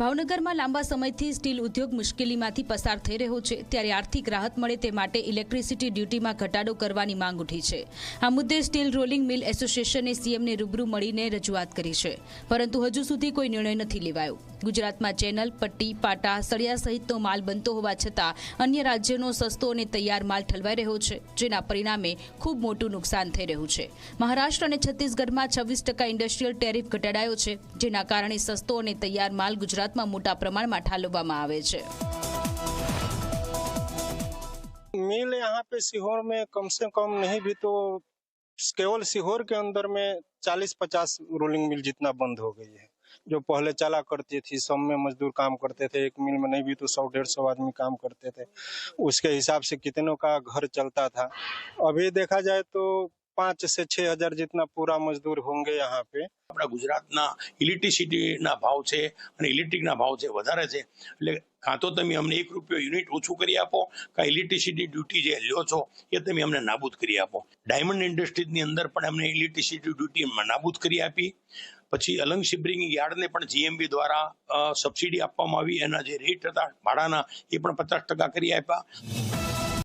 ભાવનગરમાં લાંબા સમયથી સ્ટીલ ઉદ્યોગ મુશ્કેલીમાંથી પસાર થઈ રહ્યો છે. ત્યારે આર્થિક રાહત મળે તે માટે ઇલેક્ટ્રિસિટી ડ્યુટીમાં ઘટાડો કરવાની માંગ ઉઠી છે. આ મુદ્દે સ્ટીલ રોલિંગ મિલ એસોસિએશને સીએમને રૂબરૂ મળીને રજૂઆત કરી છે. પરંતુ હજુ સુધી કોઈ નિર્ણય નથી લેવાયો. ગુજરાતમાં ચેનલ, પટ્ટી, પાટા, સળિયા સહિતનો માલ બનતો હોવા છતાં અન્ય રાજ્યોનો સસ્તો અને તૈયાર માલ ઠલવાઈ રહ્યો છે, જેના પરિણામે ખૂબ મોટું નુકસાન થઈ રહ્યું છે. મહારાષ્ટ્ર અને છત્તીસગઢમાં છવ્વીસ ટકા ઇન્ડસ્ટ્રીયલ ટેરિફ ઘટાડાયો છે, જેના કારણે સસ્તો અને તૈયાર માલ ગુજરાતમાં મોટા પ્રમાણમાં ઠાલવવામાં આવે છે मिल यहाँ पे सीहोर में कम से कम नहीं भी तो केवल सीहोर के अंदर में चालीस पचास रोलिंग मिल जितना बंद हो गई है जो पहले चला करती थी सब में मजदूर काम करते थे एक मिल में नहीं भी तो सौ डेढ़ सौ आदमी काम करते थे उसके हिसाब से कितनों का घर चलता था अभी देखा जाए तो पाँच से छह हजार जितना पूरा मजदूर होंगे यहाँ पे આપણા ગુજરાતના ઇલેક્ટ્રિસિટીના ભાવ છે અને ઇલેક્ટ્રિકના ભાવ છે વધારે છે એટલે કાં તો તમે અમને એક રૂપિયો યુનિટ ઓછું કરી આપો કાં ઇલેક્ટ્રિસિટી ડ્યુટી જે લ્યો છો એ તમે અમને નાબૂદ કરી આપો ડાયમંડ ઇન્ડસ્ટ્રીઝની અંદર પણ અમને ઇલેક્ટ્રિસિટી ડ્યુટી નાબૂદ કરી આપી પછી અલંગ શિબરિંગ યાર્ડને પણ જીએમબી દ્વારા અ, સબસિડી આપવામાં આવી એના જે રેટ હતા ભાડાના એ પણ પચાસ ટકા કરી આપ્યા